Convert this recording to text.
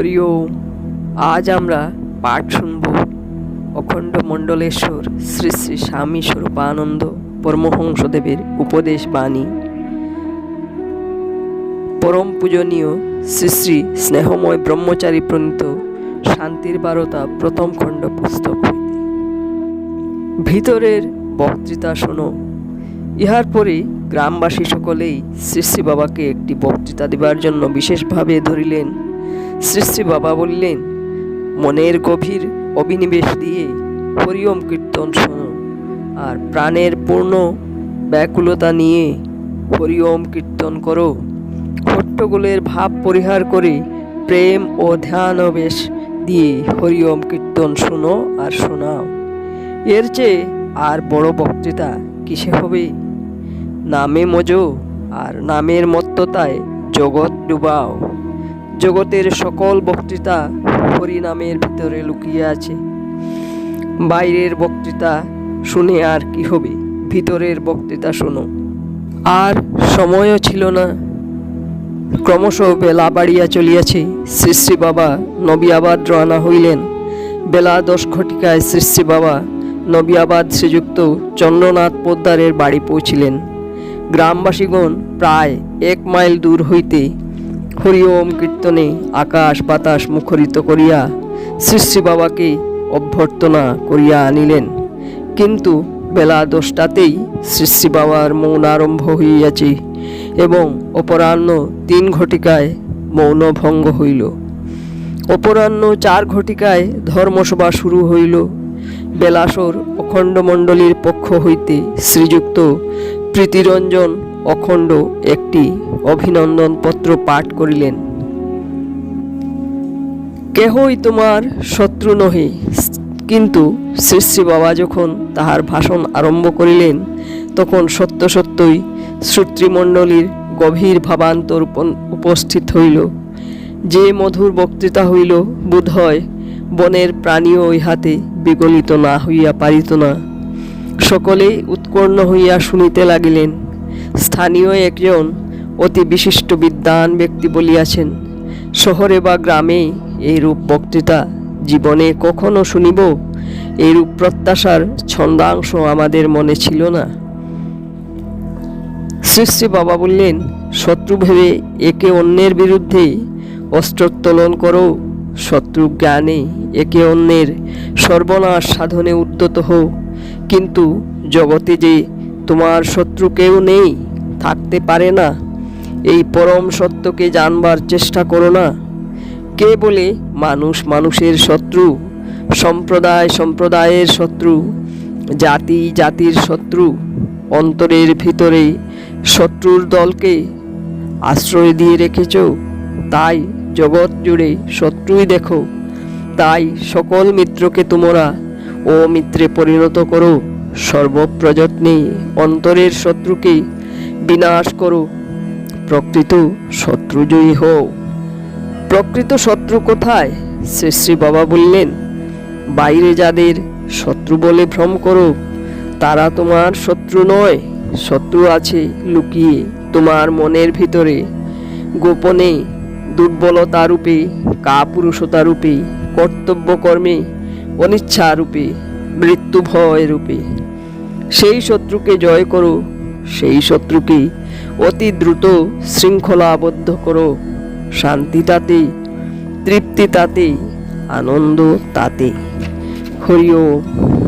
হরি ওম আজ আমরা পাঠ শুনব। অখণ্ড মণ্ডলেশ্বর শ্রী শ্রী স্বামী স্বরূপানন্দ পরমহংসদেবের উপদেশ বাণী। পরম পূজনীয় শ্রী শ্রী স্নেহময় ব্রহ্মচারী প্রণীত শান্তির বারতা প্রথম খণ্ড পুস্তক ভিতরের বক্তৃতা শোনো। ইহার পরে গ্রামবাসী সকলেই শ্রী শ্রী বাবাকে একটি বক্তৃতা দেবার জন্য বিশেষভাবে ধরিলেন। শ্রী বাবা বললেন, মনের গভীর অভিনিবেশ দিয়ে হরিওম কীর্তন শোনো আর প্রাণের পূর্ণ ব্যাকুলতা নিয়ে হরিওম কীর্তন করো। হট্টগোলের ভাব পরিহার করে প্রেম ও ধ্যানবেশ দিয়ে হরিওম কীর্তন শোনো আর শোনাও। এর চেয়ে আর বড় বক্তৃতা কিসে হবে? নামে মজো আর নামের মত্ততায় জগৎ ডুবাও। জগতের সকল বক্তৃতা হরিনামের ভিতরে লুকিয়ে আছে। বাইরের বক্তৃতা শুনে আর কি হবে? ভিতরের বক্তৃতা শোনো। আর সময়ও ছিল না। ক্রমশ বেলা বাড়িয়া চলিয়াছে। শ্রী শ্রী বাবা নবিয়াবাদ রওনা হইলেন। বেলা দশ ঘটিকায় শ্রী শ্রী বাবা নবিয়াবাদ শ্রীযুক্ত চন্দ্রনাথ পোদ্দারের বাড়ি পৌঁছিলেন। গ্রামবাসীগণ প্রায় এক মাইল দূর হইতে হরি ওম কীর্তনে আকাশ বাতাস মুখরিত করিয়া শ্রী শ্রী বাবাকে অভ্যর্থনা করিয়া আনিলেন। কিন্তু বেলা দশটাতেই শ্রী শ্রী বাবার মৌন আরম্ভ হইয়াছে এবং অপরাহ্ন তিন ঘটিকায় মৌন ভঙ্গ হইল। অপরাহ্ন চার ঘটিকায় ধর্মসভা শুরু হইল। বেলাসর অখণ্ডমণ্ডলীর পক্ষ হইতে শ্রীযুক্ত প্রীতিরঞ্জন অখণ্ড একটি অভিনন্দন পত্র পাঠ করিলেন। কেহই তোমার শত্রু নহে। কিন্তু শ্রী শ্রী বাবা যখন তাহার ভাষণ আরম্ভ করিলেন, তখন সত্য সত্যই শ্রোতৃমণ্ডলীর গভীর ভাবান্তর উপ- উপস্থিত হইল। যে মধুর বক্তৃতা হইল, বোধ হয় বনের প্রাণীও ইহাতে বিগলিত না হইয়া পারিত না। সকলেই উৎকর্ণ হইয়া শুনিতে লাগিলেন। স্থানীয় একজন অতি বিশিষ্ট বিদ্বান ব্যক্তি বলিয়াছেন, শহরে বা গ্রামে এইরূপ বক্তৃতা জীবনে কখনো শুনিব? এইরূপ প্রত্যাশার ছন্দাংশ আমাদের মনে ছিল না। শ্রী শ্রী বাবা বললেন, শত্রু ভেবে একে অন্যের বিরুদ্ধে অস্ত্রোত্তোলন করো। শত্রু জ্ঞানে একে অন্যের সর্বনাশ সাধনে উদ্যত হও। কিন্তু জগতে যে তোমার শত্রু কেউ নেই থাকতে পারে না। এই পরম সত্যকে জানবার চেষ্টা করো না। কে বলে মানুষ মানুষের শত্রু? সম্প্রদায় সম্প্রদায়ের শত্রু, জাতি জাতির শত্রু, অন্তরের ভিতরে শত্রুর দলকে আশ্রয় দিয়ে রেখেছ। তাই জগৎ জুড়ে শত্রুই দেখো। তাই সকল মিত্রকে তোমরা ও মিত্রে পরিণত করো। সর্বপ্রযত্নে অন্তরের শত্রুকে বিনাশ করো। প্রকৃত শত্রুজয়ী হও। প্রকৃত শত্রু কোথায়? শ্রী শ্রী বাবা বললেন, বাইরে যাদের শত্রু বলে ভ্রম করো, তারা তোমার শত্রু নয়, শত্রু আছে লুকিয়ে তোমার মনের ভিতরে। গোপনে দুর্বলতা রূপে, কাপুরুষতা রূপে, কর্তব্য কর্মে, অনিচ্ছা রূপে, মৃত্যু ভয় রূপে। সেই শত্রুকে জয় করো সেই শত্রুকে অতি দ্রুত শৃঙ্খলা আবদ্ধ করো। শান্তি তাতে তৃপ্তি তাতে আনন্দ তাতে হরি ওম।